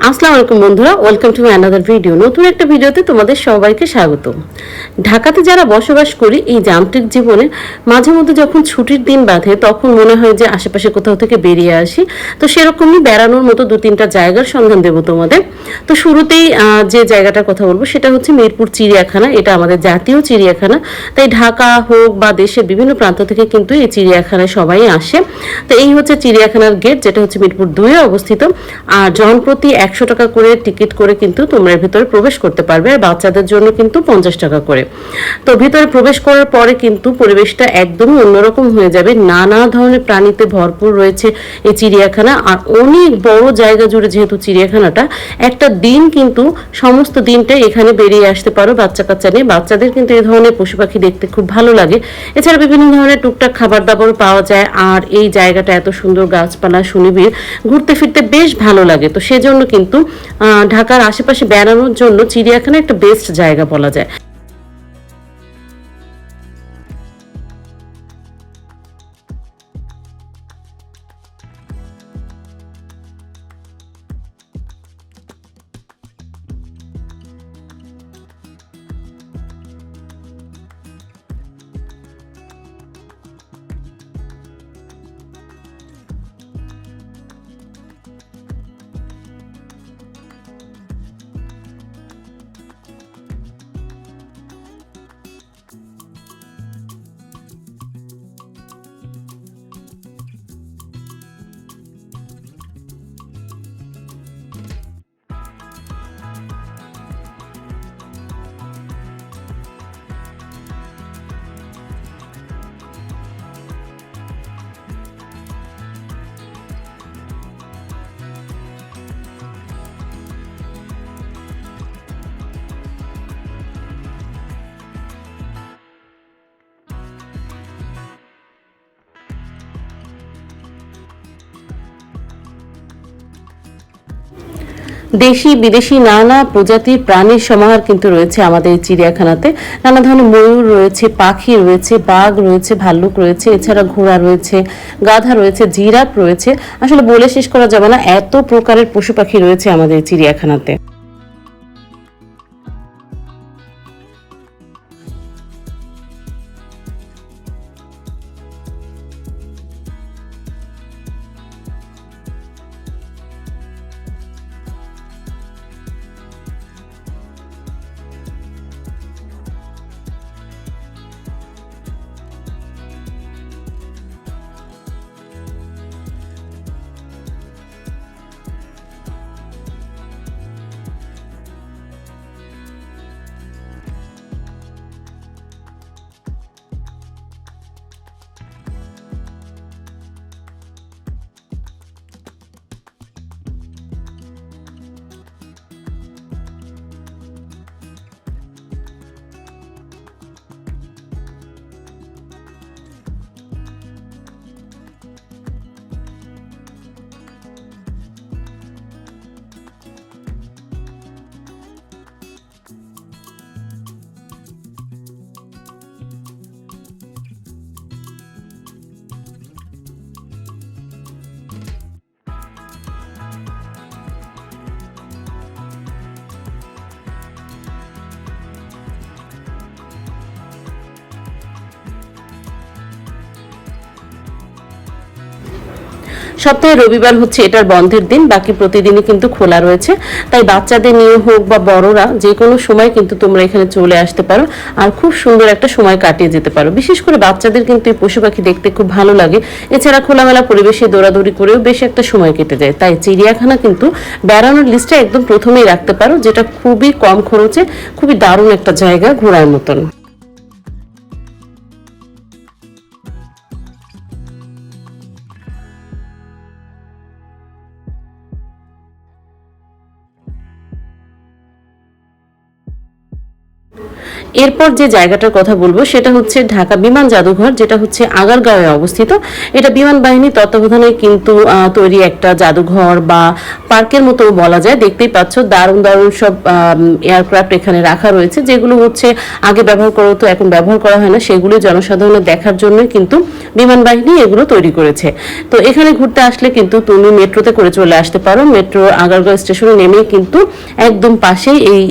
আসসালামু আলাইকুম বন্ধুরা welcome to my another video নতুন একটা ভিডিওতে তোমাদের সবাইকে স্বাগত ঢাকাতে যারা বসবাস করি, এই যান্ত্রিক জীবনে মাঝে মধ্যে যখন ছুটির দিন বাঁধে, তখন মনে হয় যে আশেপাশে কোথাও থেকে বেরিয়ে আসি। তো সেরকমই বেড়ানোর মতো দু তিনটা জায়গার সন্ধান দেবো তোমাদের। তো শুরুতেই যে জায়গাটার কথা বলব, সেটা হচ্ছে মিরপুর চিড়িয়াখানা। এটা আমাদের জাতীয় চিড়িয়াখানা। তাই ঢাকা হোক বা দেশের বিভিন্ন প্রান্ত থেকে কিন্তু এই চিড়িয়াখানায় সবাই আসে। তো এই হচ্ছে চিড়িয়াখানার গেট যেটা হচ্ছে মিরপুর দুয়ে অবস্থিত। আর জনপ্রতি একশো টাকা করে টিকিট করে কিন্তু তোমরা ভিতরে প্রবেশ করতে পারবে, আর বাচ্চাদের জন্য কিন্তু পঞ্চাশ টাকা করে। তো ভিতরে প্রবেশ করার পরে কিন্তু পরিবেশটা একদমই অন্যরকম হয়ে যাবে। নানা ধরনের প্রাণীতে ভরপুর রয়েছে এই চিড়িয়াখানা, আর অনেক বড় জায়গা জুড়ে যেহেতু চিড়িয়াখানাটা, একটা দিন কিন্তু সমস্ত দিনটা এখানে বেরিয়ে আসতে পারো বাচ্চা কাচ্চা নিয়ে। বাচ্চাদের কিন্তু এই ধরনের পশু পাখি দেখতে খুব ভালো লাগে। এছাড়া বিভিন্ন ধরনের টুকটাক খাবার দাবারও পাওয়া যায়, আর এই জায়গাটা এত সুন্দর গাছপালা, সুনিবিড়, ঘুরতে ফিরতে বেশ ভালো লাগে। তো সেজন্য কিন্তু ঢাকার আশেপাশে বেড়ানোর জন্য চিড়িয়াখানা একটা বেস্ট জায়গা বলা যায়। দেশি, বিদেশি নানা প্রজাতির প্রাণীর সমাহার কিন্তু রয়েছে আমাদের চিড়িয়াখানাতে। নানা ধরনের ময়ূর রয়েছে, পাখি রয়েছে, বাঘ রয়েছে, ভাল্লুক রয়েছে, এছাড়া ঘোড়া রয়েছে, গাধা রয়েছে, জিরাফ রয়েছে। আসলে বলে শেষ করা যাবে না, এত প্রকারের পশু পাখি রয়েছে আমাদের চিড়িয়াখানাতে। সপ্তাহে রবিবার হচ্ছে এটার বন্ধের দিন, বাকি প্রতিদিনই কিন্তু খোলা রয়েছে। তাই বাচ্চাদের নিয়ে হোক বা বড়রা যে কোনো সময় কিন্তু তোমরা এখানে চলে আসতে পারো আর খুব সুন্দর একটা সময় কাটিয়ে যেতে পারো। বিশেষ করে বাচ্চাদের কিন্তু এই পশু পাখি দেখতে খুব ভালো লাগে। এছাড়া খোলামেলা পরিবেশে দৌড়াদৌড়ি করেও বেশ একটা সময় কেটে যায়। তাই চিড়িয়াখানা কিন্তু বেড়ানোর লিস্টে একদম প্রথমেই রাখতে পারো, যেটা খুবই কম খরচে খুবই দারুণ একটা জায়গা ঘোরার মতন। এরপর যে জায়গাটার কথা বলব, সেটা হচ্ছে ঢাকা বিমান জাদুঘর, যেটা হচ্ছে আগারগাঁওয়ে অবস্থিত। এটা বিমান বাহিনীর তত্ত্বাবধানে কিন্তু তৈরি একটা জাদুঘর বা পার্কের মতো বলা যায়। দেখতেই পাচ্ছ, দারুণ দারুণ সব এয়ারক্রাফট এখানে রাখা রয়েছে, যেগুলো হচ্ছে আগে ব্যবহার করা হতো, এখন ব্যবহার করা হয় না। সেগুলো জনসাধারণের দেখার জন্য কিন্তু বিমান বাহিনী এগুলো তৈরি করেছে। তো এখানে ঘুরতে আসলে কিন্তু তুমি মেট্রোতে করে চলে আসতে পারো। মেট্রো আগারগাঁও স্টেশনে নেমেই কিন্তু একদম পাশেই এই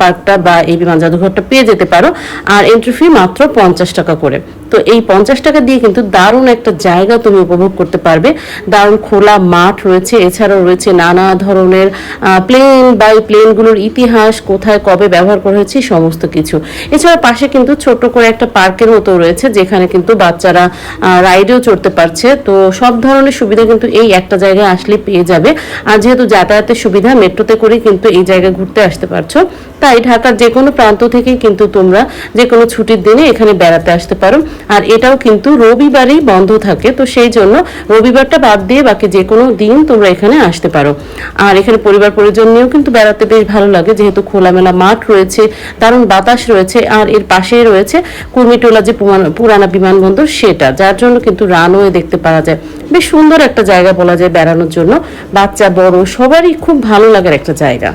পার্কটা বা এই বিমান জাদুঘরটা পেয়ে যেতে পারো। আর এন্ট্রি ফি মাত্র পঞ্চাশ টাকা করে। তো এই পঞ্চাশ টাকা দিয়ে কিন্তু দারুণ একটা জায়গা তুমি উপভোগ করতে পারবে। দারুণ খোলা মাঠ রয়েছে, এছাড়াও রয়েছে নানা ধরনের প্লেন বা এই প্লেনগুলোর ইতিহাস, কোথায় কবে ব্যবহার করা হয়েছে, সমস্ত কিছু। এছাড়া পাশে কিন্তু ছোট করে একটা পার্কের মতো রয়েছে, যেখানে কিন্তু বাচ্চারা রাইডেও চড়তে পারছে। তো সব ধরনের সুবিধা কিন্তু এই একটা জায়গায় আসলে পেয়ে যাবে। আর যেহেতু যাতায়াতের সুবিধা, মেট্রোতে করে কিন্তু এই জায়গায় ঘুরতে আসতে পারছ। তাই ঢাকার যে কোনো প্রান্ত থেকে কিন্তু তোমরা যে কোনো ছুটির দিনে এখানে বেড়াতে আসতে পারো। আর এটাও কিন্তু রবিবারেই বন্ধ থাকে। তো সেই জন্য রবিবারটা বাদ দিয়ে বাকি যে কোনো দিন তোমরা এখানে আসতে পারো। আর এখানে পরিবার পরিজন নিয়েও কিন্তু বেড়াতে বেশ ভালো লাগে, যেহেতু খোলামেলা মাঠ রয়েছে, দারুণ বাতাস রয়েছে, আর এর পাশেই রয়েছে কুর্মিটোলা যে পুরান- বিমানবন্দর সেটা, যার জন্য কিন্তু রানওয়ে দেখতে পাওয়া যায়। বেশ সুন্দর একটা জায়গা বলা যায় বেড়ানোর জন্য। বাচ্চা, বড়, সবারই খুব ভালো লাগার একটা জায়গা।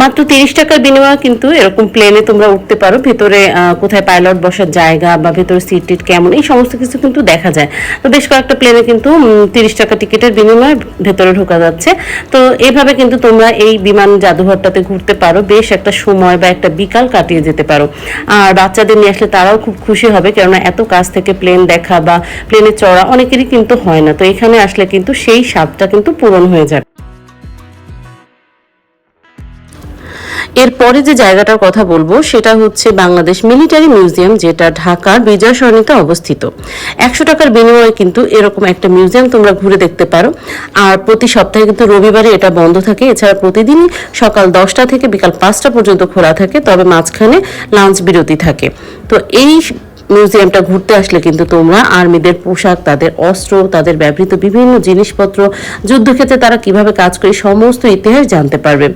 মাত্র তিরিশ টাকার বিনিময়ে কিন্তু এরকম প্লেনে তোমরা উঠতে পারো। ভেতরে কোথায় পাইলট বসার জায়গা বা ভেতরে সিট টিট কেমন, এই সমস্ত কিছু কিন্তু দেখা যায়। তো বেশ কয়েকটা প্লেনে কিন্তু তিরিশ টাকা টিকিটের বিনিময়ে ভেতরে ঢোকা যাচ্ছে। তো এভাবে কিন্তু তোমরা এই বিমান জাদুঘরটাতে ঘুরতে পারো। বেশ একটা সময় বা একটা বিকাল কাটিয়ে যেতে পারো। আর বাচ্চাদের নিয়ে আসলে তারাও খুব খুশি হবে, কেননা এত কাছ থেকে প্লেন দেখা বা প্লেনে চড়া অনেকেরই কিন্তু হয় না। তো এখানে আসলে কিন্তু সেই স্বাদটা কিন্তু পূরণ হয়ে যাবে। এরপরে যে জায়গাটার কথা বলব, সেটা হচ্ছে বাংলাদেশ মিলিটারি মিউজিয়াম, যেটা ঢাকার বিজয় সরণিতে অবস্থিত। একশো টাকার বিনিময়ে কিন্তু এরকম একটা মিউজিয়াম তোমরা ঘুরে দেখতে পারো। আর প্রতি সপ্তাহে কিন্তু রবিবারে এটা বন্ধ থাকে। এছাড়া প্রতিদিনই সকাল দশটা থেকে বিকাল পাঁচটা পর্যন্ত খোলা থাকে। তবে মাঝখানে লাঞ্চ বিরতি থাকে। তো এই মিউজিয়ামটা ঘুরতে আসলে কিন্তু তোমরা আর্মিদের পোশাক, তাদের অস্ত্র, তাদের ব্যবহৃত বিভিন্ন জিনিসপত্র, যুদ্ধক্ষেত্রে তারা কীভাবে কাজ করে সমস্ত ইতিহাস জানতে পারবে।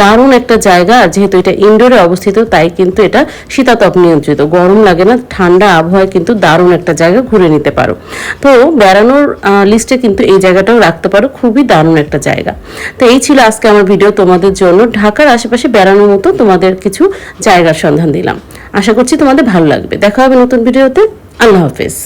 দারুণ একটা জায়গা আর যেহেতু এটা ইনডোরে অবস্থিত, তাই কিন্তু এটা শীতাতপ নিয়ন্ত্রিত। গরম লাগে না, ঠান্ডা আবহাওয়ায় কিন্তু দারুণ একটা জায়গা ঘুরে নিতে পারো। তো বেড়ানোর লিস্টে কিন্তু এই জায়গাটাও রাখতে পারো, খুবই দারুণ একটা জায়গা। তো এই ছিল আজকে আমার ভিডিও তোমাদের জন্য। ঢাকার আশেপাশে বেড়ানোর মতো তোমাদের কিছু জায়গার সন্ধান দিলাম। আশা করছি তোমাদের ভালো লাগবে। দেখা হবে নতুন ভিডিওতে। আল্লাহ হাফেজ।